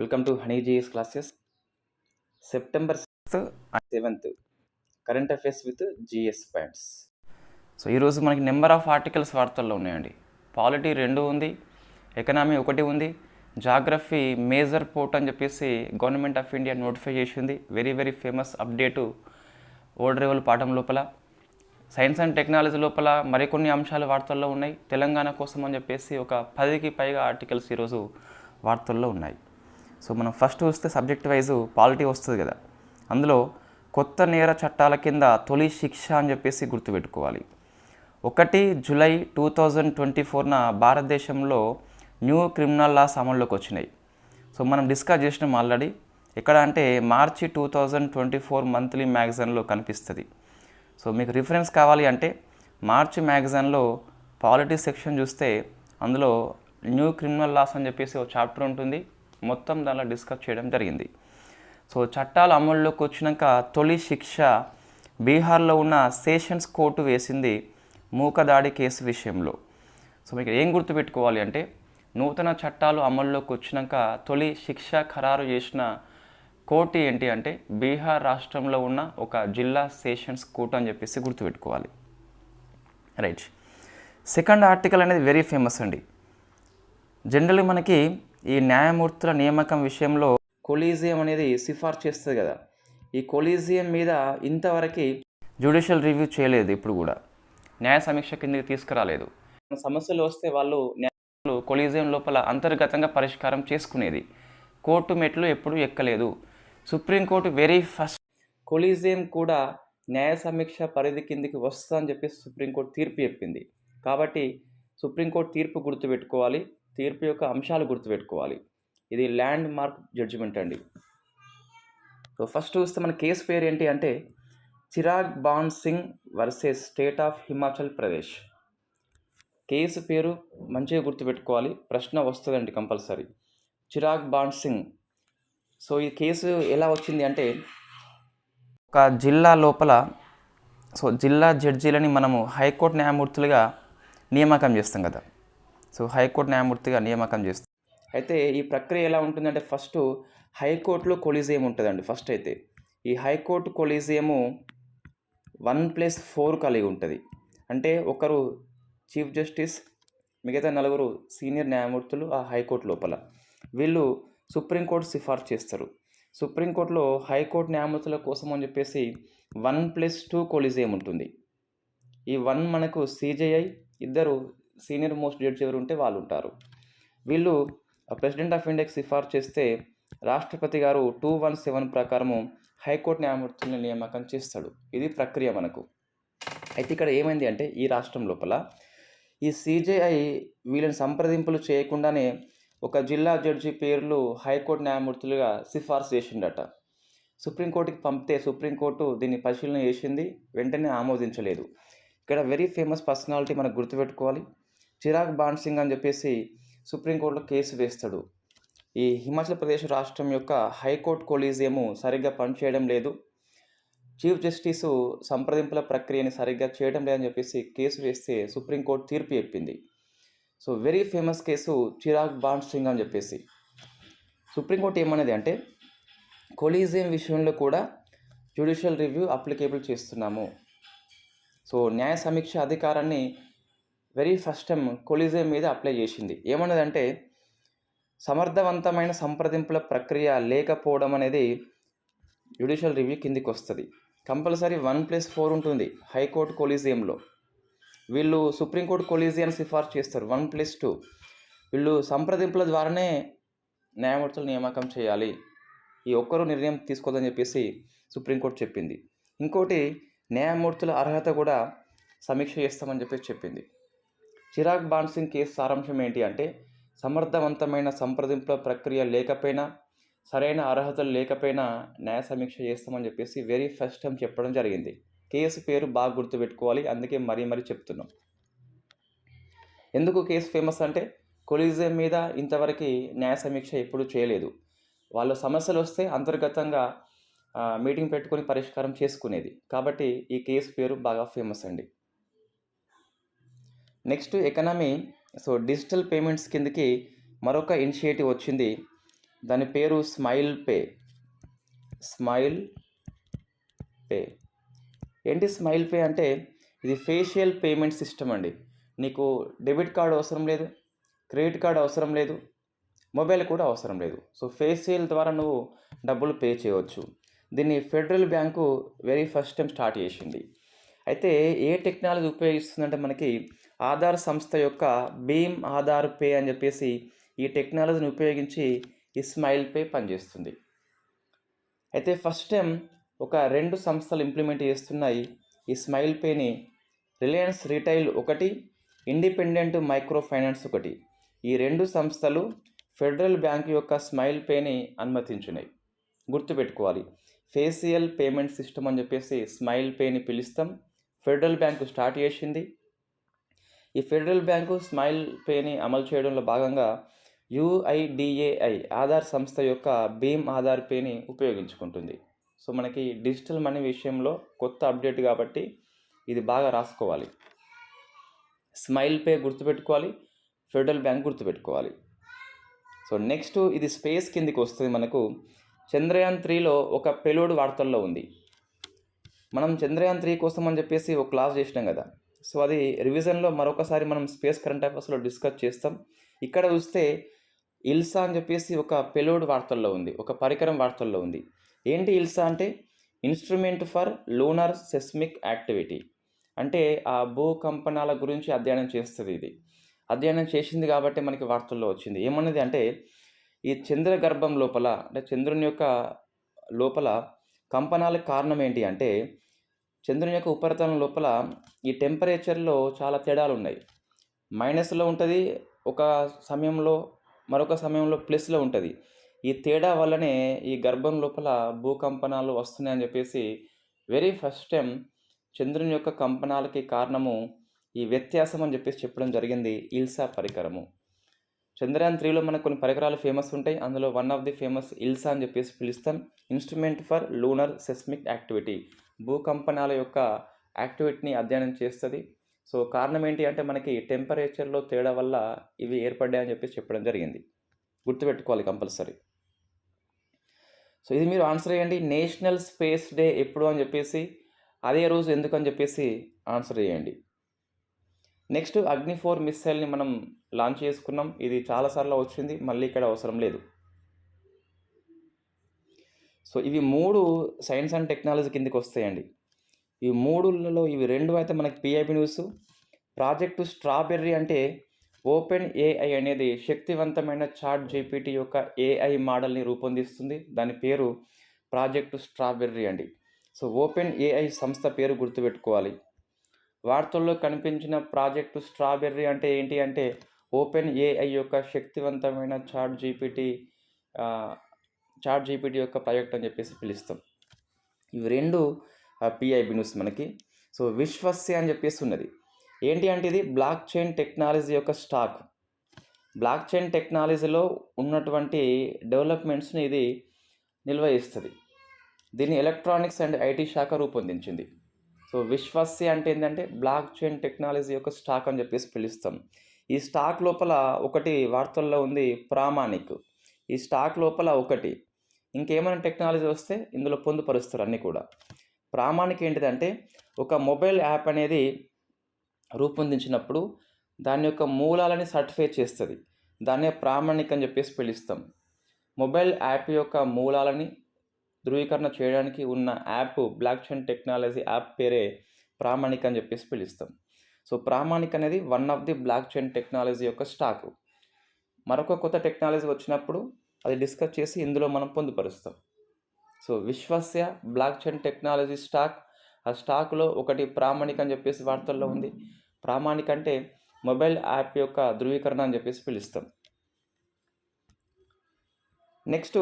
Welcome to honey GS classes. September sixth and seventh current affairs with GS points. So ఈరోజు మనకి number of articles వార్తల్లో ఉన్నాయండి. Polity రెండు ఉంది economy ఒకటి ఉంది జాగ్రఫీ మేజర్ పోర్ట్ అని చెప్పేసి గవర్నమెంట్ ఆఫ్ ఇండియా నోటిఫై చేసింది. Very very famous update old పాఠం లోపల. సైన్స్ అండ్ టెక్నాలజీ లోపల మరికొన్ని అంశాలు వార్తల్లో ఉన్నాయి. తెలంగాణ కోసం అని చెప్పేసి ఒక పదికి పైగా ఆర్టికల్స్ ఈరోజు వార్తల్లో ఉన్నాయి. సో మనం ఫస్ట్ చూస్తే సబ్జెక్ట్ వైజ్ పాలిటీ వస్తుంది కదా. అందులో కొత్త నేర చట్టాల కింద తొలి శిక్ష అని చెప్పేసి గుర్తుపెట్టుకోవాలి. ఒకటి జూలై టూ థౌజండ్ ట్వంటీ ఫోర్న భారతదేశంలో న్యూ క్రిమినల్ లాస్ అమల్లోకి వచ్చినాయి. సో మనం డిస్కస్ చేసినాం ఆల్రెడీ. ఎక్కడ అంటే March two thousand twenty four monthly మ్యాగజైన్లో కనిపిస్తుంది. సో మీకు రిఫరెన్స్ కావాలి అంటే మార్చి మ్యాగజైన్లో పాలిటీ సెక్షన్ చూస్తే అందులో న్యూ క్రిమినల్ లాస్ అని చెప్పేసి ఒక చాప్టర్ ఉంటుంది. మొత్తం దానిలో డిస్కస్ చేయడం జరిగింది. సో చట్టాలు అమల్లోకి వచ్చినాక తొలి శిక్ష బీహార్లో ఉన్న సేషన్స్ కోర్టు వేసింది మూకదాడి కేసు విషయంలో. సో మీకు ఏం గుర్తుపెట్టుకోవాలి అంటే నూతన చట్టాలు అమల్లోకి వచ్చినాక తొలి శిక్ష ఖరారు చేసిన కోర్టు ఏంటి అంటే బీహార్ రాష్ట్రంలో ఉన్న ఒక జిల్లా సేషన్స్ కోర్టు అని చెప్పేసి గుర్తుపెట్టుకోవాలి. రైట్. సెకండ్ ఆర్టికల్ అనేది వెరీ ఫేమస్ అండి. జనరల్లీ మనకి ఈ న్యాయమూర్తుల నియామకం విషయంలో కొలీజియం అనేది సిఫార్సు చేస్తుంది కదా. ఈ కొలీజియం మీద ఇంతవరకు జ్యుడిషియల్ రివ్యూ చేయలేదు ఇప్పుడు కూడా. న్యాయ సమీక్ష కిందకి తీసుకురాలేదు. సమస్యలు వస్తే వాళ్ళు న్యాయాలు కొలీజియం లోపల అంతర్గతంగా పరిష్కారం చేసుకునేది. కోర్టు మెట్లు ఎప్పుడూ ఎక్కలేదు. సుప్రీంకోర్టు వెరీ ఫస్ట్ కొలీజియం కూడా న్యాయ సమీక్ష పరిధి కిందికి వస్తుందని చెప్పి సుప్రీంకోర్టు తీర్పు చెప్పింది. కాబట్టి సుప్రీంకోర్టు తీర్పు గుర్తుపెట్టుకోవాలి. తీర్పు యొక్క అంశాలు గుర్తుపెట్టుకోవాలి. ఇది ల్యాండ్ మార్క్ జడ్జిమెంట్ అండి. సో ఫస్ట్ చూస్తే మన కేసు పేరు ఏంటి అంటే Chirag Ban Singh versus state of Himachal Pradesh. Case పేరు మంచిగా గుర్తుపెట్టుకోవాలి. ప్రశ్న వస్తుందండి కంపల్సరీ. చిరాగ్ బాన్ సింగ్. సో ఈ కేసు ఎలా వచ్చింది అంటే ఒక జిల్లా లోపల సో జిల్లా జడ్జీలని మనము హైకోర్టు న్యాయమూర్తులుగా నియామకం చేస్తాం కదా. సో హైకోర్టు న్యాయమూర్తిగా నియామకం చేస్తారు అయితే ఈ ప్రక్రియ ఎలా ఉంటుందంటే ఫస్ట్ హైకోర్టులో కొలీజియం ఉంటుందండి ఫస్ట్ అయితే. ఈ high court collegium one plus four కలిగి ఉంటుంది. అంటే ఒకరు చీఫ్ జస్టిస్ మిగతా నలుగురు సీనియర్ న్యాయమూర్తులు ఆ హైకోర్టు లోపల. వీళ్ళు సుప్రీంకోర్టు సిఫార్సు చేస్తారు. సుప్రీంకోర్టులో హైకోర్టు న్యాయమూర్తుల కోసం అని చెప్పేసి వన్ ప్లస్ టూ కొలిజియం ఉంటుంది. ఈ వన్ మనకు సిజేఐ ఇద్దరు సీనియర్ మోస్ట్ జడ్జి ఎవరు ఉంటే వాళ్ళు ఉంటారు. వీళ్ళు ప్రెసిడెంట్ ఆఫ్ ఇండియాకి సిఫార్సు చేస్తే రాష్ట్రపతి గారు టూ వన్ సెవెన్ ప్రకారము హైకోర్టు న్యాయమూర్తుల్ని నియామకం చేస్తాడు. ఇది ప్రక్రియ మనకు. అయితే ఇక్కడ ఏమైంది అంటే ఈ రాష్ట్రం లోపల ఈ సిజేఐ వీళ్ళని సంప్రదింపులు చేయకుండానే ఒక జిల్లా జడ్జి పేర్లు హైకోర్టు న్యాయమూర్తులుగా సిఫార్సు చేసిండట. సుప్రీంకోర్టుకి పంపితే సుప్రీంకోర్టు దీన్ని పరిశీలన చేసింది వెంటనే ఆమోదించలేదు. ఇక్కడ వెరీ ఫేమస్ పర్సనాలిటీ మనకు గుర్తుపెట్టుకోవాలి. చిరాగ్ బాన్ సింగ్ అని చెప్పేసి సుప్రీంకోర్టులో కేసు వేస్తాడు. ఈ హిమాచల్ ప్రదేశ్ రాష్ట్రం యొక్క హైకోర్టు కొలీజియము సరిగ్గా పనిచేయడం లేదు. చీఫ్ జస్టిస్ సంప్రదింపుల ప్రక్రియని సరిగ్గా చేయడం లేదని చెప్పేసి కేసు వేస్తే సుప్రీంకోర్టు తీర్పు చెప్పింది. So very famous case Chirag Ban Singh అని చెప్పేసి. సుప్రీంకోర్టు ఏమన్నది అంటే కొలీజియం విషయంలో కూడా జ్యుడిషియల్ రివ్యూ అప్లికేబుల్ చేస్తున్నాము. సో న్యాయ సమీక్ష అధికారాన్ని వెరీ ఫస్ట్ టైం కొలీజియం మీద అప్లై చేసింది. ఏమన్నదంటే సమర్థవంతమైన సంప్రదింపుల ప్రక్రియ లేకపోవడం అనేది జ్యుడిషియల్ రివ్యూ కిందికి వస్తుంది కంపల్సరీ వన్ ప్లస్ ఫోర్ ఉంటుంది హైకోర్టు కొలీజియంలో. వీళ్ళు సుప్రీంకోర్టు కొలీజియం సిఫార్సు చేస్తారు వన్ ప్లస్ టూ. వీళ్ళు సంప్రదింపుల ద్వారానే న్యాయమూర్తులు నియామకం చేయాలి. ఈ ఒక్కరు నిర్ణయం తీసుకోదని చెప్పేసి సుప్రీంకోర్టు చెప్పింది. ఇంకోటి న్యాయమూర్తుల అర్హత కూడా సమీక్ష చేస్తామని చెప్పేసి చెప్పింది. చిరాగ్ బాన్సింగ్ కేసు సారాంశం ఏంటి అంటే సమర్థవంతమైన సంప్రదింపుల ప్రక్రియ లేకపోయినా సరైన అర్హతలు లేకపోయినా న్యాయ సమీక్ష చేస్తామని చెప్పేసి వెరీ ఫస్ట్ టైం చెప్పడం జరిగింది. కేసు పేరు బాగా గుర్తుపెట్టుకోవాలి. అందుకే మరీ మరీ చెప్తున్నాం. ఎందుకు కేసు ఫేమస్ అంటే కొలీజియం మీద ఇంతవరకు న్యాయ సమీక్ష ఎప్పుడూ చేయలేదు. వాళ్ళ సమస్యలు వస్తే అంతర్గతంగా మీటింగ్ పెట్టుకొని పరిష్కారం చేసుకునేది. కాబట్టి ఈ కేసు పేరు బాగా ఫేమస్ అండి. Next economy so digital payments కిందకి మరొక ఇనిషియేటివ్ వచ్చింది. దాని పేరు స్మైల్ పే. Smile pay. ఏంటి స్మైల్ పే అంటే ఇది ఫేషియల్ పేమెంట్ సిస్టమ్ అండి. నీకు డెబిట్ కార్డ్ అవసరం లేదు క్రెడిట్ కార్డ్ అవసరం లేదు మొబైల్ కూడా అవసరం లేదు. సో ఫేషియల్ ద్వారా నువ్వు డబ్బులు పే చేయవచ్చు. దీన్ని federal bank very first time start చేసింది. అయితే ఏ టెక్నాలజీ ఉపయోగిస్తుందంటే మనకి ఆధార్ సంస్థ యొక్క భీమ్ ఆధార్ పే అని చెప్పేసి ఈ టెక్నాలజీని ఉపయోగించి ఈ స్మైల్ పే పనిచేస్తుంది. అయితే ఫస్ట్ టైం ఒక రెండు సంస్థలు ఇంప్లిమెంట్ చేస్తున్నాయి ఈ స్మైల్ పేని. రిలయన్స్ రీటైల్ ఒకటి ఇండిపెండెంట్ మైక్రో ఫైనాన్స్ ఒకటి. ఈ రెండు సంస్థలు ఫెడరల్ బ్యాంక్ యొక్క స్మైల్ పేని అనుమతించినాయి. గుర్తుపెట్టుకోవాలి. ఫేషియల్ పేమెంట్ సిస్టమ్ అని చెప్పేసి స్మైల్ పేని పిలుస్తాం. ఫెడరల్ బ్యాంకు స్టార్ట్ చేసింది. ఈ ఫెడరల్ బ్యాంకు స్మైల్ పేని అమలు చేయడంలో భాగంగా యుఐడిఏఐ ఆధార్ సంస్థ యొక్క భీమ్ ఆధార్ పేని ఉపయోగించుకుంటుంది. సో మనకి డిజిటల్ మనీ విషయంలో కొత్త అప్డేట్ కాబట్టి ఇది బాగా రాసుకోవాలి. స్మైల్ పే గుర్తుపెట్టుకోవాలి ఫెడరల్ బ్యాంక్ గుర్తుపెట్టుకోవాలి. సో నెక్స్ట్ ఇది స్పేస్ కిందికి వస్తుంది మనకు. చంద్రయాన్ త్రీలో ఒక పెలోడ్ వార్తల్లో ఉంది. మనం చంద్రయాన్ త్రీ కోసం అని చెప్పేసి ఒక క్లాస్ చేసినాం కదా. సో అది రివిజన్లో మరొకసారి మనం స్పేస్ కరెంట్ అఫైర్స్లో డిస్కస్ చేస్తాం. ఇక్కడ చూస్తే ఇల్సా అని చెప్పేసి ఒక పెలోడ్ వార్తల్లో ఉంది ఒక పరికరం వార్తల్లో ఉంది. ఏంటి ఇల్సా అంటే? Instrument for lunar seismic activity అంటే ఆ భూకంపనాల గురించి అధ్యయనం చేస్తుంది ఇది. అధ్యయనం చేసింది కాబట్టి మనకి వార్తల్లో వచ్చింది. ఏమన్నది అంటే ఈ చంద్ర గర్భం లోపల అంటే చంద్రుని యొక్క లోపల కంపనాలకు కారణం ఏంటి అంటే చంద్రుని యొక్క ఉపరితలం లోపల ఈ టెంపరేచర్లో చాలా తేడాలు ఉన్నాయి మైనస్లో ఉంటుంది ఒక సమయంలో మరొక సమయంలో ప్లస్లో ఉంటుంది. ఈ తేడా వల్లనే ఈ గర్భం లోపల భూకంపనాలు వస్తున్నాయని చెప్పేసి వెరీ ఫస్ట్ టైం చంద్రుని యొక్క కంపనాలకి కారణము ఈ వ్యత్యాసం అని చెప్పేసి చెప్పడం జరిగింది ఇల్సా పరికరము. చంద్రయాన్ త్రీలో మనకు కొన్ని పరికరాలు ఫేమస్ ఉంటాయి. అందులో one of the famous ILSA అని చెప్పేసి పిలుస్తాం. Instrument for lunar seismic activity భూకంపనాల యొక్క యాక్టివిటీని అధ్యయనం చేస్తుంది. సో కారణం ఏంటి అంటే మనకి టెంపరేచర్లో తేడా వల్ల ఇవి ఏర్పడ్డాయని చెప్పేసి చెప్పడం జరిగింది. గుర్తుపెట్టుకోవాలి కంపల్సరీ. సో ఇది మీరు ఆన్సర్ చేయండి. నేషనల్ స్పేస్ డే ఎప్పుడు అని చెప్పేసి అదే రోజు ఎందుకు అని చెప్పేసి ఆన్సర్ చేయండి. నెక్స్ట్ అగ్ని ఫోర్ మిస్సైల్ని మనం లాంచ్ చేసుకున్నాం. ఇది చాలాసార్లు వచ్చింది. మళ్ళీ ఇక్కడ అవసరం లేదు. సో ఇవి మూడు సైన్స్ అండ్ టెక్నాలజీ కిందకి వస్తాయండి. ఈ మూడులలో ఇవి రెండు అయితే మనకి పిఐబి న్యూస్ ప్రాజెక్టు స్ట్రాబెర్రీ అంటే ఓపెన్ ఏఐ అనేది శక్తివంతమైన చాట్ జీపీటీ యొక్క ఏఐ మోడల్ని రూపొందిస్తుంది. దాని పేరు ప్రాజెక్టు స్ట్రాబెర్రీ అండి. సో ఓపెన్ ఏఐ సంస్థ పేరు గుర్తుపెట్టుకోవాలి. వార్తల్లో కనిపించిన ప్రాజెక్టు స్ట్రాబెర్రీ అంటే ఏంటి అంటే ఓపెన్ ఏఐ యొక్క శక్తివంతమైన చాట్ జీపీటీ చాట్ జీపీటీ యొక్క ప్రాజెక్ట్ అని చెప్పేసి పిలుస్తాం. ఇవి రెండు పిఐబి న్యూస్ మనకి. సో విశ్వస్య అని చెప్పేసి ఉన్నది. ఏంటి అంటే ఇది? బ్లాక్ చైన్ టెక్నాలజీ యొక్క స్టాక్. బ్లాక్ చైన్ టెక్నాలజీలో ఉన్నటువంటి డెవలప్మెంట్స్ని ఇది నిర్వహిస్తుంది. దీన్ని ఎలక్ట్రానిక్స్ అండ్ ఐటీ శాఖ రూపొందించింది. సో విశ్వస్య అంటే ఏంటంటే బ్లాక్ చైన్ టెక్నాలజీ యొక్క స్టాక్ అని చెప్పేసి పిలుస్తాం. ఈ స్టాక్ లోపల ఒకటి వార్తల్లో ఉంది ప్రామాణిక్. ఈ స్టాక్ లోపల ఒకటి. ఇంకేమైనా టెక్నాలజీ వస్తే ఇందులో పొందుపరుస్తారు అన్నీ కూడా. ప్రామాణిక ఏంటిదంటే ఒక మొబైల్ యాప్ అనేది రూపొందించినప్పుడు దాని యొక్క మూలాలని సర్టిఫై చేస్తుంది. దాన్నే ప్రామాణిక అని చెప్పేసి పిలుస్తాం. మొబైల్ యాప్ యొక్క మూలాలని ధృవీకరణ చేయడానికి ఉన్న app block chain technology app పేరే ప్రామాణిక అని చెప్పేసి పిలుస్తాం. సో ప్రామాణిక అనేది one of the block chain technology యొక్క స్టాక్. మరొక కొత్త టెక్నాలజీ వచ్చినప్పుడు అది డిస్కస్ చేసి ఇందులో మనం పొందుపరుస్తాం. So Vishvasya block chain technology stack. ఆ స్టాక్లో ఒకటి ప్రామాణిక అని చెప్పేసి వార్తల్లో ఉంది. ప్రామాణిక అంటే మొబైల్ యాప్ యొక్క ధృవీకరణ అని చెప్పేసి పిలుస్తాం. నెక్స్ట్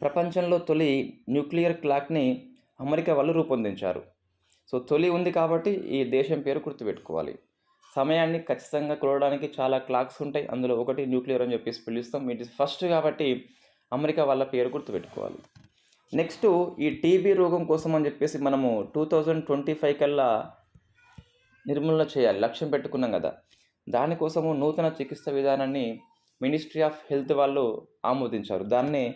ప్రపంచంలో తొలి న్యూక్లియర్ క్లాక్ని అమెరికా వాళ్ళు రూపొందించారు. సో తొలి ఉంది కాబట్టి ఈ దేశం పేరు గుర్తుపెట్టుకోవాలి. సమయాన్ని ఖచ్చితంగా కొలవడానికి చాలా క్లాక్స్ ఉంటాయి. అందులో ఒకటి న్యూక్లియర్ అని చెప్పేసి పిలుస్తాం. ఇట్ ఇస్ ఫస్ట్ కాబట్టి అమెరికా వాళ్ళ పేరు గుర్తుపెట్టుకోవాలి. నెక్స్ట్ ఈ టీబీ రోగం కోసం అని చెప్పేసి మనము టూ థౌజండ్ ట్వంటీ ఫైవ్ కల్లా నిర్మూలన చేయాలి. లక్ష్యం పెట్టుకున్నాం కదా. దానికోసము నూతన చికిత్స విధానాన్ని మినిస్ట్రీ ఆఫ్ హెల్త్ వాళ్ళు ఆమోదించారు. దాన్నే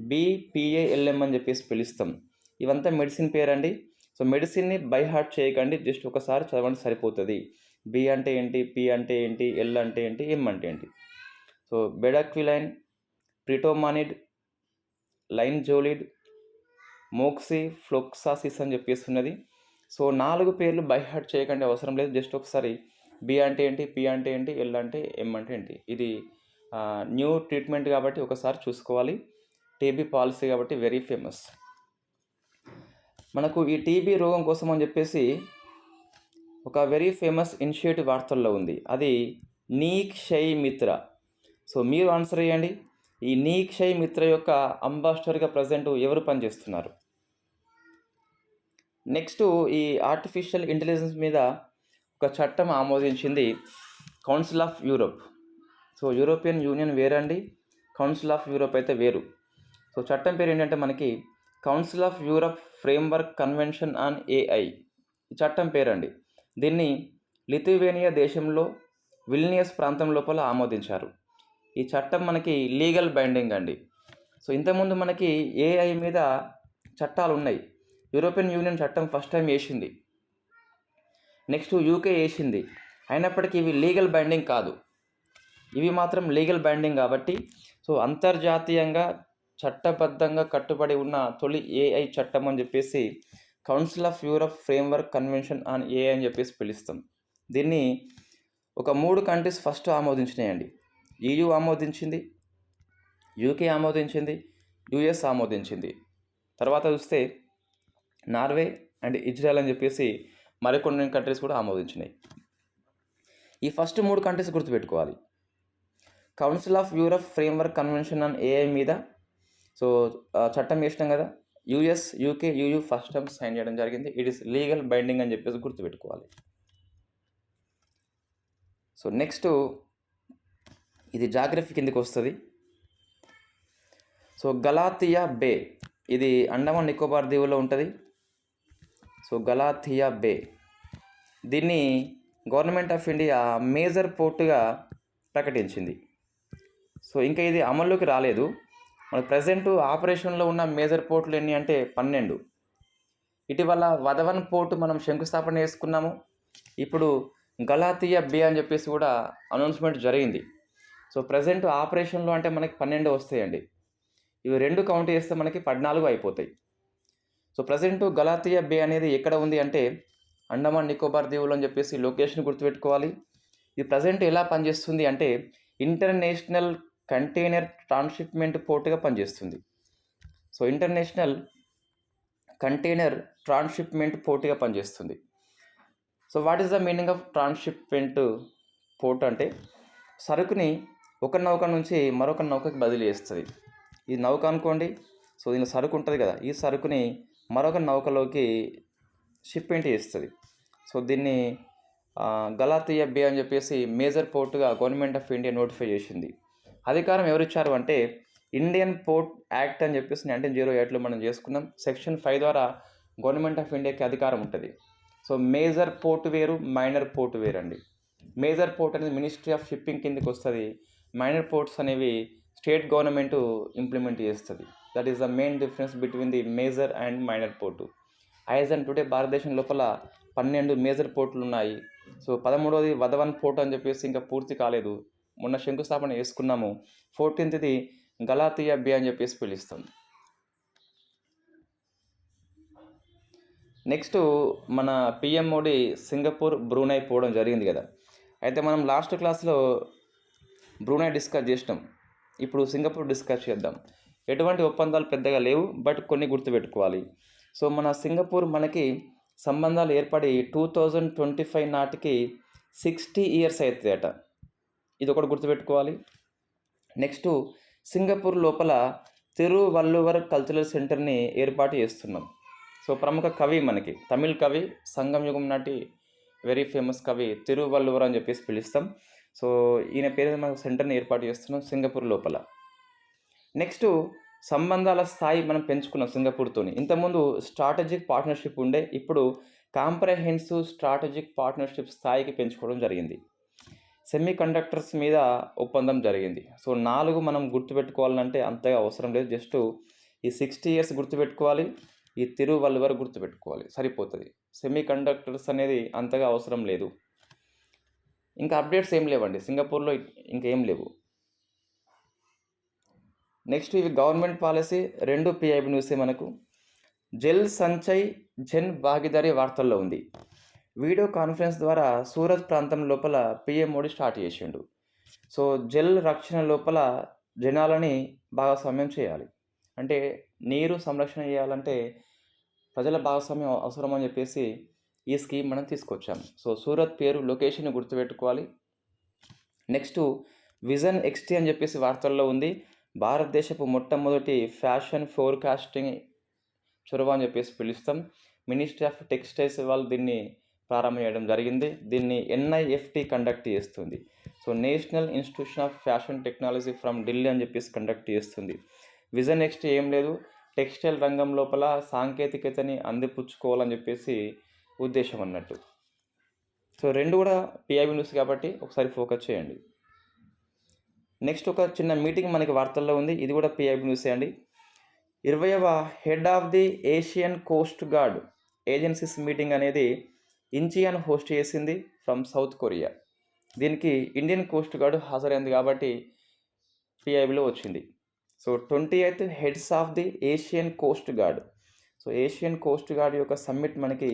బీపీఏఎల్ఎం అని చెప్పేసి పిలుస్తాం. ఇవంతా మెడిసిన్ పేరండి. సో మెడిసిన్ని బై హార్ట్ చేయకండి జస్ట్ ఒకసారి చదవండి సరిపోతుంది. బి అంటే ఏంటి పి అంటే ఏంటి ఎల్ అంటే ఏంటి ఎం అంటే ఏంటి. సో బెడాక్విలైన్ ప్రిటోమానిడ్ లైన్ జోలిడ్ మోక్సి ఫ్లోక్సాసిస్ అని చెప్పేసి ఉన్నది సో నాలుగు పేర్లు బై హార్ట్ చేయకండి అవసరం లేదు జస్ట్ ఒకసారి బి అంటే ఏంటి పి అంటే ఏంటి ఎల్ అంటే ఎం అంటే ఏంటి. ఇది న్యూ ట్రీట్మెంట్ కాబట్టి ఒకసారి చూసుకోవాలి. టీబీ పాలసీ కాబట్టి వెరీ ఫేమస్. మనకు ఈ టీబీ రోగం కోసం అని చెప్పేసి ఒక వెరీ ఫేమస్ ఇనిషియేటివ్ వార్తల్లో ఉంది. అది నీక్ షై మిత్ర సో మీరు ఆన్సర్ చేయండి. ఈ నీక్ షై మిత్ర యొక్క అంబాసిడర్గా ప్రజెంట్ ఎవరు పనిచేస్తున్నారు? నెక్స్ట్ ఈ ఆర్టిఫిషియల్ ఇంటెలిజెన్స్ మీద ఒక చట్టం ఆమోదించింది council of Europe so European union వేరండి. కౌన్సిల్ ఆఫ్ యూరోప్ అయితే వేరు. సో చట్టం పేరు ఏంటంటే మనకి council of Europe framework convention on AI. చట్టం పేరండి. దీన్ని లిథువేనియా దేశంలో విల్నియస్ ప్రాంతం లోపల ఆమోదించారు. ఈ చట్టం మనకి లీగల్ బైండింగ్ అండి. సో ఇంతకుముందు మనకి ఏఐ మీద చట్టాలు ఉన్నాయి. యూరోపియన్ యూనియన్ చట్టం ఫస్ట్ టైం వేసింది నెక్స్ట్ యూకే వేసింది అయినప్పటికీ ఇవి లీగల్ బైండింగ్ కాదు. ఇవి మాత్రం లీగల్ బైండింగ్ కాబట్టి సో అంతర్జాతీయంగా చట్టబద్ధంగా కట్టుబడి ఉన్న తొలి ఏఐ చట్టం అని చెప్పేసి council of Europe framework convention on AI అని చెప్పేసి పిలుస్తాం. దీన్ని ఒక మూడు కంట్రీస్ ఫస్ట్ ఆమోదించినాయండి. ఈయూ ఆమోదించింది యూకే ఆమోదించింది యుఎస్ ఆమోదించింది. తర్వాత చూస్తే నార్వే అండ్ ఇజ్రాయెల్ అని చెప్పేసి మరికొన్ని కంట్రీస్ కూడా ఆమోదించినాయి. ఈ ఫస్ట్ మూడు కంట్రీస్ గుర్తుపెట్టుకోవాలి. Council of Europe framework convention on AI మీద సో చట్టం చేసినాం కదా. US UK EU first time sign చేయడం జరిగింది. ఇట్ ఈస్ లీగల్ బైండింగ్ అని చెప్పేసి గుర్తుపెట్టుకోవాలి. సో నెక్స్ట్ ఇది జాగ్రఫీ కిందకి వస్తుంది. So Galathea bay. ఇది అండమాన్ నికోబార్ దీవుల్లో ఉంటుంది. So Galathea bay. దీన్ని గవర్నమెంట్ ఆఫ్ ఇండియా మేజర్ పోర్టుగా ప్రకటించింది. సో ఇంకా ఇది అమల్లోకి రాలేదు. మన ప్రజెంట్ ఆపరేషన్లో ఉన్న మేజర్ పోర్టులు ఎన్ని అంటే పన్నెండు. ఇటీవల వధవన్ పోర్టు మనం శంకుస్థాపన చేసుకున్నాము. ఇప్పుడు గలాతియా బే అని చెప్పేసి కూడా అనౌన్స్మెంట్ జరిగింది. సో ప్రజెంట్ ఆపరేషన్లో అంటే మనకి పన్నెండు వస్తాయండి. ఇవి రెండు కౌంట్ చేస్తే మనకి పద్నాలుగు అయిపోతాయి. సో ప్రజెంట్ గలాతియా బే అనేది ఎక్కడ ఉంది అంటే అండమాన్ నికోబార్ దీవులు అని చెప్పేసి లొకేషన్ గుర్తుపెట్టుకోవాలి. ఇది ప్రజెంట్ ఎలా పనిచేస్తుంది అంటే ఇంటర్నేషనల్ కంటైనర్ ట్రాన్స్షిప్మెంట్ పోర్టుగా పనిచేస్తుంది. సో ఇంటర్నేషనల్ కంటైనర్ ట్రాన్స్షిప్మెంట్ పోర్టుగా పనిచేస్తుంది. So what is the meaning of transshipment port అంటే సరుకుని ఒక నౌక నుంచి మరొక నౌకకి బదిలీ చేస్తుంది. ఈ నౌక అనుకోండి సో దీనిలో సరుకు ఉంటుంది కదా ఈ సరుకుని మరొక నౌకలోకి షిప్మెంట్ చేస్తుంది. సో దీన్ని గలాతియా బే అని చెప్పేసి మేజర్ పోర్టుగా గవర్నమెంట్ ఆఫ్ ఇండియా నోటిఫై చేసింది. అధికారం ఎవరిచ్చారు అంటే ఇండియన్ పోర్ట్ యాక్ట్ అని చెప్పేసి నైన్టీన్ జీరో ఎయిట్లో మనం చేసుకున్నాం. సెక్షన్ ఫైవ్ ద్వారా గవర్నమెంట్ ఆఫ్ ఇండియాకి అధికారం ఉంటుంది. సో మేజర్ పోర్ట్ వేరు మైనర్ పోర్ట్ వేరు అండి మేజర్ పోర్ట్ అనేది మినిస్ట్రీ ఆఫ్ షిప్పింగ్ కిందకి వస్తుంది. మైనర్ పోర్ట్స్ అనేవి స్టేట్ గవర్నమెంట్ ఇంప్లిమెంట్ చేస్తుంది. That is the main difference between the major and minor port. As and today భారతదేశం లోపల పన్నెండు మేజర్ పోర్టులు ఉన్నాయి సో పదమూడవది వదవన్ పోర్ట్ అని చెప్పేసి ఇంకా పూర్తి కాలేదు. మొన్న శంకుస్థాపన చేసుకున్నాము. ఫోర్టీన్త్ది గలాతియా బి అని చెప్పేసి పిలుస్తాం నెక్స్ట్ మన పిఎం మోడీ సింగపూర్ బ్రూనై పోవడం జరిగింది కదా. అయితే మనం లాస్ట్ క్లాస్లో బ్రూనై డిస్కస్ చేసినాం. ఇప్పుడు సింగపూర్ డిస్కస్ చేద్దాం. ఎటువంటి ఒప్పందాలు పెద్దగా లేవు బట్ కొన్ని గుర్తుపెట్టుకోవాలి. సో మన సింగపూర్ మనకి సంబంధాలు ఏర్పడి టూ థౌజండ్ ట్వంటీ ఫైవ్ నాటికి సిక్స్టీ ఇయర్స్ అవుతుందట. ఇది ఒకటి గుర్తుపెట్టుకోవాలి. నెక్స్ట్ సింగపూర్ లోపల తిరువల్లువర్ కల్చరల్ సెంటర్ని ఏర్పాటు చేస్తున్నాం. సో ప్రముఖ కవి మనకి తమిళ్ కవి సంగం యుగం నాటి వెరీ ఫేమస్ కవి తిరువల్లువర్ అని చెప్పేసి పిలుస్తాం. సో ఈయన పేరు మన సెంటర్ని ఏర్పాటు చేస్తున్నాం సింగపూర్ లోపల. నెక్స్ట్ సంబంధాల స్థాయి మనం పెంచుకున్నాం సింగపూర్తోని. ఇంతకుముందు స్ట్రాటజిక్ పార్ట్నర్షిప్ ఉండే ఇప్పుడు కాంప్రహెన్సివ్ స్ట్రాటజిక్ పార్ట్నర్షిప్ స్థాయికి పెంచుకోవడం జరిగింది. సెమీ కండక్టర్స్ మీద ఒప్పందం జరిగింది. సో నాలుగు మనం గుర్తుపెట్టుకోవాలంటే అంతగా అవసరం లేదు. జస్ట్ ఈ సిక్స్టీ ఇయర్స్ గుర్తుపెట్టుకోవాలి. ఈ తిరువల్లువర్ గుర్తుపెట్టుకోవాలి. సరిపోతుంది. సెమీ కండక్టర్స్ అనేది అంతగా అవసరం లేదు. ఇంకా అప్డేట్స్ ఏం లేవండి. సింగపూర్లో ఇంకేం లేవు. నెక్స్ట్ ఇవి గవర్నమెంట్ పాలసీ. రెండు పిఐబి న్యూసే మనకు. జెల్ సంచయ్ జెన్ భాగీదారీ వార్తల్లో ఉంది. వీడియో కాన్ఫరెన్స్ ద్వారా సూరత్ ప్రాంతం లోపల పిఎం మోడీ స్టార్ట్ చేసిండు. సో జెల్ రక్షణ లోపల జనాలని భాగస్వామ్యం చేయాలి. అంటే నీరు సంరక్షణ చేయాలంటే ప్రజల భాగస్వామ్యం అవసరం అని చెప్పేసి ఈ స్కీమ్ మనం తీసుకొచ్చాము సో సూరత్ పేరు లొకేషన్ గుర్తుపెట్టుకోవాలి. నెక్స్ట్ విజన్ ఎక్స్టీ అని చెప్పేసి వార్తల్లో ఉంది. భారతదేశపు మొట్టమొదటి ఫ్యాషన్ ఫోర్కాస్టింగ్ చొరవ అని చెప్పేసి పిలుస్తాం. మినిస్ట్రీ ఆఫ్ టెక్స్టైల్స్ వాళ్ళు దీన్ని ప్రారంభం చేయడం జరిగింది. దీన్ని ఎన్ఐఎఫ్టి కండక్ట్ చేస్తుంది. So national institution of fashion technology from Delhi అని చెప్పేసి కండక్ట్ చేస్తుంది. విజన్ నెక్స్ట్ ఏం లేదు. టెక్స్టైల్ రంగం లోపల సాంకేతికతని అందిపుచ్చుకోవాలని చెప్పేసి ఉద్దేశం అన్నట్టు. సో రెండు కూడా పిఐబి న్యూస్ కాబట్టి ఒకసారి ఫోకస్ చేయండి. నెక్స్ట్ ఒక చిన్న మీటింగ్ మనకి వార్తల్లో ఉంది. ఇది కూడా పిఐబి న్యూసే అండి. ఇరవైవ head of the Asian coast guard agencies meeting అనేది ఇంచియాన్ హోస్ట్ చేసింది ఫ్రమ్ సౌత్ కొరియా. దీనికి ఇండియన్ కోస్ట్ గార్డ్ హాజరైంది కాబట్టి పిఐబిలో వచ్చింది. So twenty eighth heads of the Asian coast guard. So Asian coast guard యొక్క సమ్మిట్ మనకి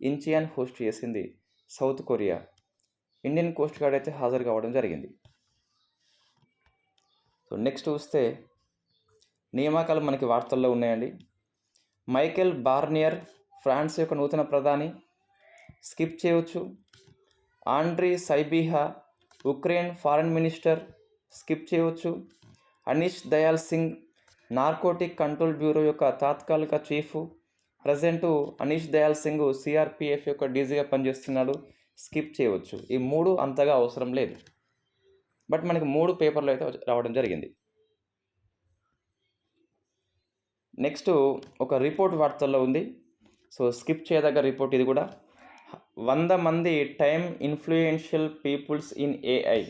ఇంచియాన్ హోస్ట్ చేసింది south Korea. Indian coast guard అయితే హాజరు కావడం జరిగింది. సో నెక్స్ట్ చూస్తే నియామకాలు మనకి వార్తల్లో ఉన్నాయండి. మైకెల్ బార్నియర్ ఫ్రాన్స్ యొక్క నూతన ప్రధాని స్కిప్ చేయవచ్చు Andrii Sybiha Ukraine foreign minister skip చేయవచ్చు Anish Dayal Singh narcotic control bureau యొక్క తాత్కాలిక chief. Present Anish Dayal Singh CRPF యొక్క డీజీగా పనిచేస్తున్నాడు. స్కిప్ చేయవచ్చు ఈ మూడు అంతగా అవసరం లేదు. బట్ మనకి మూడు పేపర్లు అయితే రావడం జరిగింది. నెక్స్ట్ ఒక రిపోర్ట్ వార్తల్లో ఉంది. సో స్కిప్ చేయదగ్గ రిపోర్ట్ ఇది కూడా. వంద మంది time influential peoples in AI.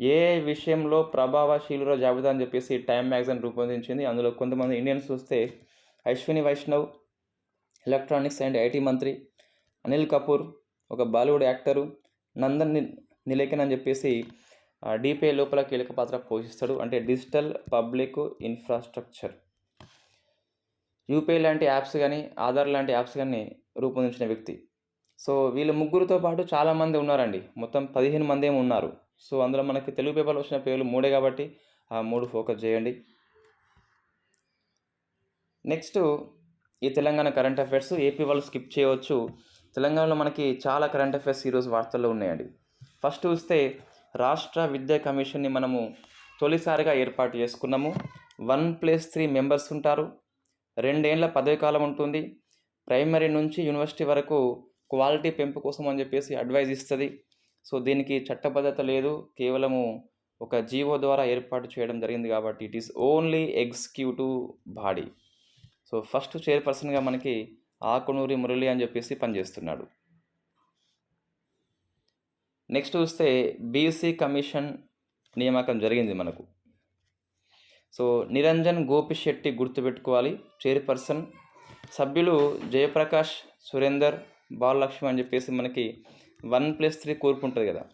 AI విషయంలో ప్రభావశీలుర జాబితా అని చెప్పేసి టైమ్ మ్యాగజైన్ రూపొందించింది. అందులో కొంతమంది ఇండియన్స్ చూస్తే Ashwini Vaishnaw electronics and IT మంత్రి అనిల్ కపూర్ ఒక బాలీవుడ్ యాక్టరు నందన్ నిలేకన్ అని చెప్పేసి డిపిఐ లోపల కీలక పాత్ర పోషిస్తాడు. అంటే డిజిటల్ పబ్లిక్ ఇన్ఫ్రాస్ట్రక్చర్. యూపీఐ లాంటి యాప్స్ కానీ ఆధార్ లాంటి యాప్స్ కానీ రూపొందించిన వ్యక్తి. సో వీళ్ళ ముగ్గురుతో పాటు చాలామంది ఉన్నారండి. మొత్తం పదిహేను మంది ఏమి ఉన్నారు. సో అందులో మనకి తెలుగు పేపర్లో వచ్చిన పేర్లు మూడే కాబట్టి ఆ మూడు ఫోకస్ చేయండి. నెక్స్ట్ ఈ తెలంగాణ కరెంట్ అఫైర్స్ ఏపీ వాళ్ళు స్కిప్ చేయవచ్చు. తెలంగాణలో మనకి చాలా కరెంట్ అఫైర్స్ ఈరోజు వార్తల్లో ఉన్నాయండి. ఫస్ట్ చూస్తే రాష్ట్ర విద్యా కమిషన్ని మనము తొలిసారిగా ఏర్పాటు చేసుకున్నాము. వన్ ప్లస్ త్రీ మెంబర్స్ ఉంటారు. రెండేళ్ళ పదవి కాలం ఉంటుంది. ప్రైమరీ నుంచి యూనివర్సిటీ వరకు క్వాలిటీ పెంపు కోసం అని చెప్పేసి అడ్వైజ్ ఇస్తుంది. సో దీనికి చట్టబద్ధత లేదు. కేవలము ఒక జీవో ద్వారా ఏర్పాటు చేయడం జరిగింది కాబట్టి it is only executive body so first చైర్పర్సన్గా మనకి ఆకునూరి మురళి అని చెప్పేసి పనిచేస్తున్నాడు. నెక్స్ట్ చూస్తే బీసీ కమిషన్ నియామకం జరిగింది మనకు. సో నిరంజన్ గోపిశెట్టి గుర్తుపెట్టుకోవాలి. చైర్పర్సన్ సభ్యులు జయప్రకాష్ సురేందర్ బాలలక్ష్మి అని చెప్పేసి మనకి వన్ ప్లస్ త్రీ కూర్పు ఉంటుంది కదా.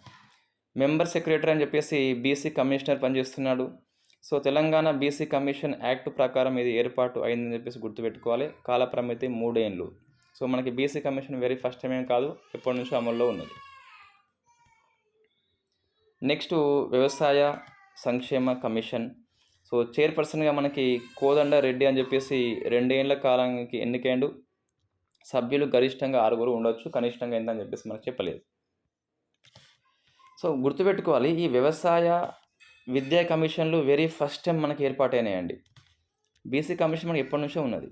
మెంబర్ సెక్రటరీ అని చెప్పేసి బీసీ కమిషనర్ పనిచేస్తున్నాడు. So Telangana BC commission act ప్రకారం ఇది ఏర్పాటు అయిందని చెప్పేసి గుర్తుపెట్టుకోవాలి. కాలపరిమితి మూడేళ్ళు సో మనకి BC commission very first time ఏం కాదు ఎప్పటి నుంచో అమల్లో ఉన్నది. నెక్స్ట్ వ్యవసాయ సంక్షేమ కమిషన్. సో చైర్పర్సన్గా మనకి కోదండ రెడ్డి అని చెప్పేసి రెండేళ్ళ కాలానికి ఎన్నికైండు. సభ్యులు గరిష్టంగా ఆరుగురు ఉండొచ్చు కనిష్టంగా ఎంత చెప్పేసి మనకు చెప్పలేదు. సో గుర్తుపెట్టుకోవాలి ఈ వ్యవసాయ విద్యా కమిషన్లు వెరీ ఫస్ట్ టైం మనకి ఏర్పాటైనాయండి. బీసీ కమిషన్ మనకి ఎప్పటి నుంచో ఉన్నది.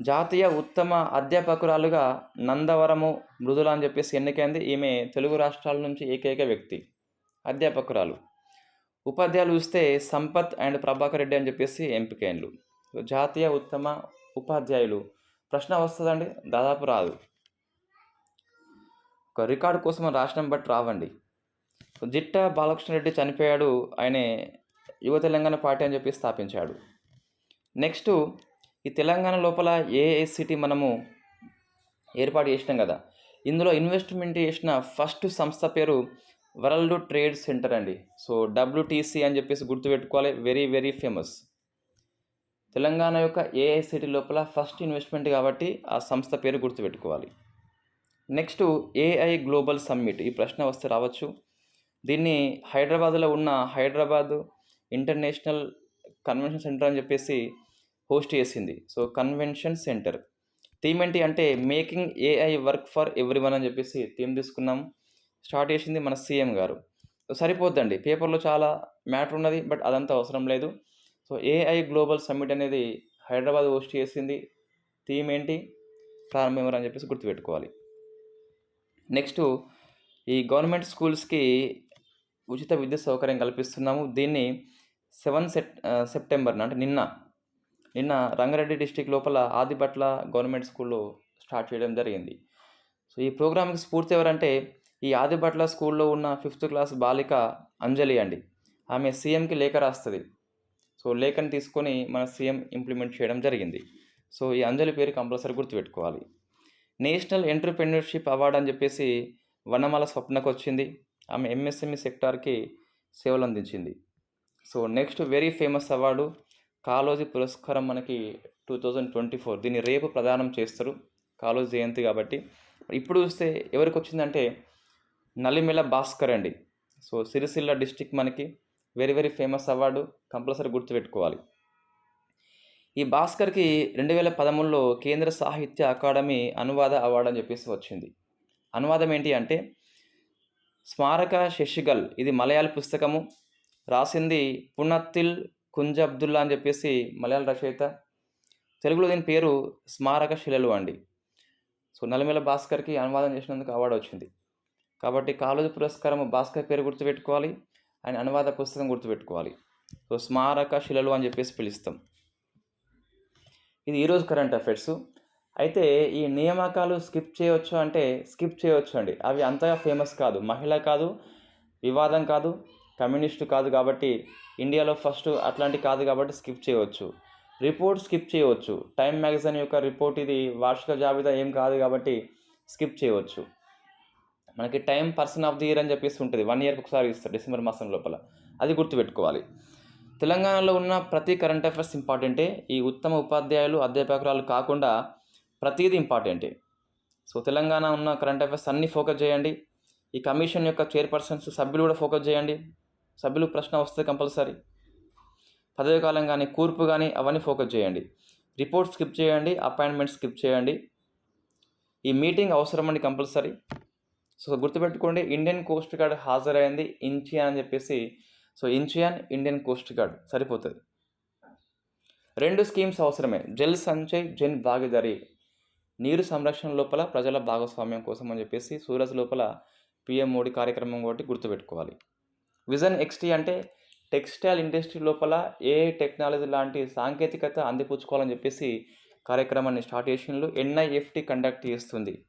జాతీయ ఉత్తమ అధ్యాపకురాలుగా నందవరము మృదుల అని చెప్పేసి ఎన్నికైంది. ఈమె తెలుగు రాష్ట్రాల నుంచి ఏకైక వ్యక్తి అధ్యాపకురాలు. ఉపాధ్యాయులు చూస్తే సంపత్ అండ్ ప్రభాకర్ రెడ్డి అని చెప్పేసి ఎంపికైనలు. జాతీయ ఉత్తమ ఉపాధ్యాయులు ప్రశ్న వస్తుందండి దాదాపు రాదు. ఒక రికార్డు కోసం రాసినాం బట్టి రావండి. జిట్ట బాలకృష్ణ రెడ్డి చనిపోయాడు ఆయన యువ తెలంగాణ పార్టీ అని చెప్పి స్థాపించాడు. నెక్స్ట్ ఈ తెలంగాణ లోపల ఏఐసిటి మనము ఏర్పాటు చేసినాం కదా ఇందులో ఇన్వెస్ట్మెంట్ చేసిన ఫస్ట్ సంస్థ పేరు వరల్డ్ ట్రేడ్ సెంటర్ అండి. సో డబ్ల్యూటీసీ అని చెప్పేసి గుర్తుపెట్టుకోవాలి వెరీ వెరీ ఫేమస్. తెలంగాణ యొక్క ఏఐసిటీ లోపల ఫస్ట్ ఇన్వెస్ట్మెంట్ కాబట్టి ఆ సంస్థ పేరు గుర్తుపెట్టుకోవాలి. నెక్స్ట్ ఏఐ గ్లోబల్ సమ్మిట్ ఈ ప్రశ్న వస్తే రావచ్చు. దీన్ని హైదరాబాద్లో ఉన్న హైదరాబాద్ ఇంటర్నేషనల్ కన్వెన్షన్ సెంటర్ అని చెప్పేసి హోస్ట్ చేసింది. So convention centre. థీమ్ ఏంటి అంటే making AI work for everyone అని చెప్పేసి థీమ్ తీసుకున్నాం. స్టార్ట్ చేసింది మన సీఎం గారు. సరిపోద్దండి. పేపర్లో చాలా మ్యాటర్ ఉన్నది బట్ అదంతా అవసరం లేదు. సో ఏఐ గ్లోబల్ సమ్మిట్ అనేది హైదరాబాద్ హోస్ట్ చేసింది. థీమ్ ఏంటి? ప్రారంభం అని చెప్పేసి గుర్తుపెట్టుకోవాలి. నెక్స్ట్ ఈ గవర్నమెంట్ స్కూల్స్కి ఉచిత విద్యుత్ సౌకర్యం కల్పిస్తున్నాము. దీన్ని సెవెన్ సెప్ సెప్టెంబర్ అంటే నిన్న నిన్న రంగారెడ్డి డిస్టిక్ లోపల ఆదిపట్ల గవర్నమెంట్ స్కూల్లో స్టార్ట్ చేయడం జరిగింది. సో ఈ ప్రోగ్రామ్కి స్ఫూర్తి ఎవరంటే ఈ ఆదిపట్ల స్కూల్లో ఉన్న ఫిఫ్త్ క్లాస్ బాలిక అంజలి అండి. ఆమె సీఎంకి లేఖ రాస్తుంది. సో లేఖను తీసుకొని మన సీఎం ఇంప్లిమెంట్ చేయడం జరిగింది. సో ఈ అంజలి పేరు కంపల్సరీ గుర్తుపెట్టుకోవాలి. నేషనల్ ఎంటర్ప్రెన్యూర్షిప్ అవార్డు అని చెప్పేసి వనమాల స్వప్నకు వచ్చింది ఆమె ఎంఎస్ఎంఈ సెక్టార్కి సేవలు అందించింది so next very famous award Kaloji పురస్కారం మనకి టూ థౌజండ్ ట్వంటీ ఫోర్ దీన్ని రేపు ప్రదానం చేస్తారు కాలోజీ జయంతి కాబట్టి. ఇప్పుడు చూస్తే ఎవరికి వచ్చిందంటే నలిమెల భాస్కర్ అండి. సో సిరిసిల్ల డిస్టిక్ మనకి very very famous award compulsory గుర్తుపెట్టుకోవాలి. ఈ భాస్కర్కి రెండు వేల పదమూడులో కేంద్ర సాహిత్య అకాడమీ అనువాద అవార్డు అని చెప్పేసి వచ్చింది. అనువాదం ఏంటి అంటే స్మారక శశిగల్ ఇది మలయాళ పుస్తకము. రాసింది పునత్తిల్ కుంజ అబ్దుల్లా అని చెప్పేసి మలయాళ రచయిత. తెలుగులో దీని పేరు స్మారక శిలలు అండి. సో నలిమేల భాస్కర్కి అనువాదం చేసినందుకు అవార్డు వచ్చింది. కాబట్టి కాలేజీ పురస్కారం భాస్కర్ పేరు గుర్తుపెట్టుకోవాలి. ఆయన అనువాద పుస్తకం గుర్తుపెట్టుకోవాలి. సో స్మారక శిలలు అని చెప్పేసి పిలుస్తాం. ఇది ఈరోజు కరెంట్ అఫైర్స్ అయితే ఈ నియామకాలు స్కిప్ చేయవచ్చు అంటే స్కిప్ చేయవచ్చు అండి. అవి అంతగా ఫేమస్ కాదు. మహిళ కాదు వివాదం కాదు కమ్యూనిస్టు కాదు కాబట్టి ఇండియాలో ఫస్ట్ అట్లాంటి కాదు కాబట్టి స్కిప్ చేయవచ్చు రిపోర్ట్ స్కిప్ చేయవచ్చు టైమ్ మ్యాగజైన్ యొక్క రిపోర్ట్ ఇది వార్షిక జాబితా ఏం కాదు కాబట్టి స్కిప్ చేయవచ్చు మనకి time person of the year అని చెప్పేసి ఉంటుంది. వన్ ఇయర్కి ఒకసారి ఇస్తారు డిసెంబర్ మాసం లోపల. అది గుర్తుపెట్టుకోవాలి. తెలంగాణలో ఉన్న ప్రతి కరెంట్ అఫైర్స్ ఇంపార్టెంటే. ఈ ఉత్తమ ఉపాధ్యాయులు అధ్యాపకురాలు కాకుండా ప్రతిదీ ఇంపార్టెంటే. సో తెలంగాణ ఉన్న కరెంట్ అఫైర్స్ అన్నీ ఫోకస్ చేయండి. ఈ కమిషన్ యొక్క చైర్పర్సన్స్ సభ్యులు కూడా ఫోకస్ చేయండి. సభ్యులు ప్రశ్న వస్తే కంపల్సరీ. పదవి కాలం కానీ కూర్పు కానీ అవన్నీ ఫోకస్ చేయండి. రిపోర్ట్ స్కిప్ చేయండి అపాయింట్మెంట్ స్కిప్ చేయండి. ఈ మీటింగ్ అవసరమండి కంపల్సరీ. సో గుర్తుపెట్టుకోండి ఇండియన్ కోస్ట్ గార్డ్ హాజరైంది ఇంచియాన్ అని చెప్పేసి. So Incheon Indian coast guard సరిపోతుంది. రెండు స్కీమ్స్ అవసరమే. జల్ సంచయ్ జన్ భాగీదారి. నీరు సంరక్షణ లోపల ప్రజల భాగస్వామ్యం కోసం అని చెప్పేసి సూరజ్ లోపల పిఎం మోడీ కార్యక్రమం ఒకటి గుర్తుపెట్టుకోవాలి. విజన్ ఎక్స్టీ అంటే టెక్స్టైల్ ఇండస్ట్రీ లోపల ఏ టెక్నాలజీ లాంటి సాంకేతికత అందిపుచ్చుకోవాలని చెప్పేసి కార్యక్రమాన్ని స్టార్ట్ చేసినట్లు ఎన్ఐఎఫ్టి కండక్ట్ చేస్తుంది.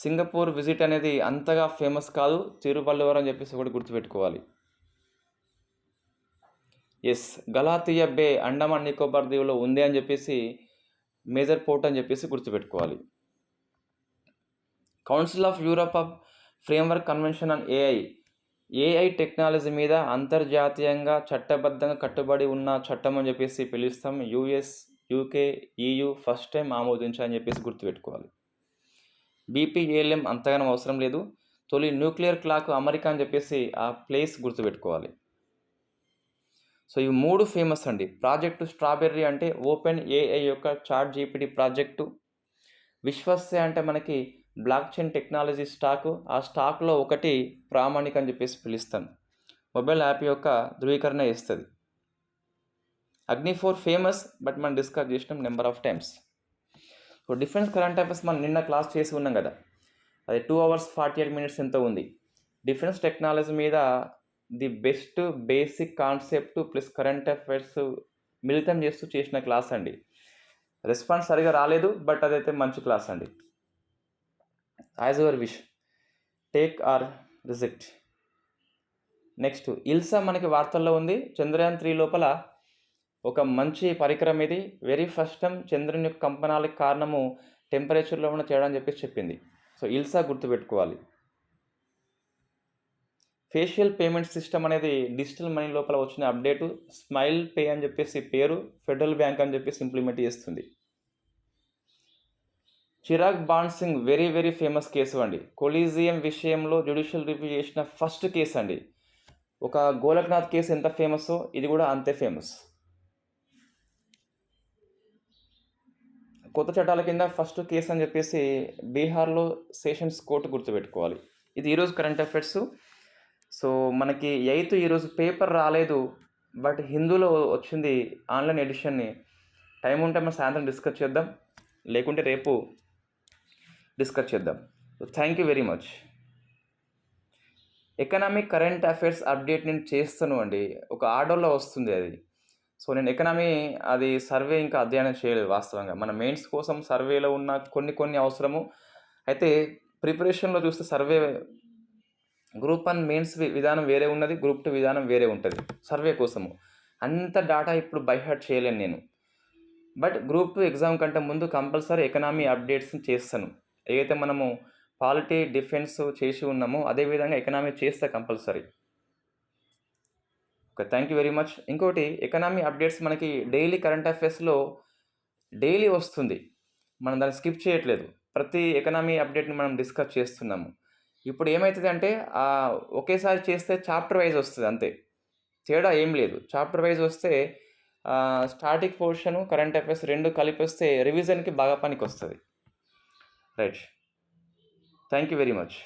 సింగపూర్ విజిట్ అనేది అంతగా ఫేమస్ కాదు. తిరువల్లవర్ అని చెప్పేసి కూడా గుర్తుపెట్టుకోవాలి. ఎస్ గలాతియా బే అండమాన్ నికోబార్ దీవులో ఉంది అని చెప్పేసి మేజర్ పోర్ట్ అని చెప్పేసి గుర్తుపెట్టుకోవాలి. Council of Europe of framework convention on AI AI technology మీద అంతర్జాతీయంగా చట్టబద్ధంగా కట్టుబడి ఉన్న చట్టం అని చెప్పేసి పిలుస్తాం. US UK EU first time ఆమోదించాలని చెప్పేసి గుర్తుపెట్టుకోవాలి. బీపీఏఎల్ఎం అంతగానం అవసరం లేదు. తొలి న్యూక్లియర్ క్లాక్ అమెరికా అని చెప్పేసి ఆ ప్లేస్ గుర్తుపెట్టుకోవాలి. సో ఇవి మూడు ఫేమస్ అండి. ప్రాజెక్టు స్ట్రాబెర్రీ అంటే ఓపెన్ ఏఐ యొక్క చార్ట్ జీపీటీ ప్రాజెక్టు. విశ్వస్య అంటే మనకి బ్లాక్ చైన్ టెక్నాలజీ స్టాకు. ఆ స్టాక్లో ఒకటి ప్రామాణిక అని చెప్పేసి పిలుస్తాను మొబైల్ యాప్ యొక్క ధృవీకరణ ఇస్తుంది అగ్ని ఫోర్ ఫేమస్ బట్ మనం డిస్కస్ చేసినాం number of times. So difference current affairs మనం నిన్న క్లాస్ చేసి ఉన్నాం కదా. అది two hours forty eight minutes ఎంత ఉంది. డిఫరెన్స్ టెక్నాలజీ మీద the best basic concept plus current affairs మిళితం చేస్తూ చేసిన క్లాస్ అండి. రెస్పాన్స్ సరిగా రాలేదు బట్ అదైతే మంచి క్లాస్ అండి. As your wish take or reject next ILSA మనకి వార్తల్లో ఉంది. చంద్రయాన్ త్రీ లోపల ఒక మంచి పరికరం ఇది. వెరీ ఫస్ట్ టైం చంద్రుని యొక్క కంపనాలకు కారణము టెంపరేచర్లో ఉన్న తేడా అని చెప్పేసి చెప్పింది. సో ఇల్సా గుర్తుపెట్టుకోవాలి. ఫేషియల్ పేమెంట్ సిస్టమ్ అనేది డిజిటల్ మనీ లోపల వచ్చిన అప్డేటు స్మైల్ పే అని చెప్పేసి పేరు ఫెడరల్ బ్యాంక్ అని చెప్పేసి ఇంప్లిమెంట్ చేస్తుంది. Chirag bond Singh very very famous case అండి. కొలీజియం విషయంలో జ్యుడిషియల్ రివ్యూ చేసిన ఫస్ట్ కేసు అండి. ఒక గోలక్నాథ్ కేసు ఎంత ఫేమస్ ఇది కూడా అంతే ఫేమస్. కొత్త చట్టాల కింద ఫస్ట్ కేసు అని చెప్పేసి బీహార్లో సెషన్స్ కోర్టు గుర్తుపెట్టుకోవాలి. ఇది ఈరోజు కరెంట్ అఫైర్స్ సో మనకి ఎయిత్ ఈరోజు పేపర్ రాలేదు బట్ హిందూలో వచ్చింది ఆన్లైన్ ఎడిషన్ని టైం ఉంటే మనం సాయంత్రం డిస్కస్ చేద్దాం లేకుంటే రేపు డిస్కస్ చేద్దాం. Thank you very much economic current affairs update నేను చేస్తాను అండి. ఒక ఆర్డర్లో వస్తుంది అది. సో నేను ఎకనామీ అది సర్వే ఇంకా అధ్యయనం చేయలేదు వాస్తవంగా. మన మెయిన్స్ కోసం సర్వేలో ఉన్న కొన్ని కొన్ని అవసరము. అయితే ప్రిపరేషన్లో చూస్తే సర్వే గ్రూప్ వన్ మెయిన్స్ విధానం వేరే ఉన్నది గ్రూప్ టూ విధానం వేరే ఉంటుంది సర్వే కోసము. అంత డాటా ఇప్పుడు బైహార్ట్ చేయలేను నేను. బట్ గ్రూప్ టూ ఎగ్జామ్ కంటే ముందు కంపల్సరీ ఎకనామీ అప్డేట్స్ చేస్తాను. ఏదైతే మనము పాలిటీ డిఫెన్స్ చేసి ఉన్నామో అదేవిధంగా ఎకనామీ చేస్తా compulsory. Okay thank you very much ఇంకోటి ఎకనామీ అప్డేట్స్ మనకి డైలీ కరెంట్ అఫైర్స్లో డైలీ వస్తుంది. మనం దాన్ని స్కిప్ చేయట్లేదు. ప్రతి ఎకనామీ అప్డేట్ని మనం డిస్కస్ చేస్తున్నాము. ఇప్పుడు ఏమవుతుంది అంటే ఒకేసారి చేస్తే చాప్టర్ వైజ్ వస్తుంది అంతే. తేడా ఏం లేదు. చాప్టర్ వైజ్ వస్తే స్టాటిక్ పోర్షన్ కరెంట్ అఫైర్స్ రెండు కలిపి వస్తే రివిజన్కి బాగా పనికి వస్తుంది right thank you very much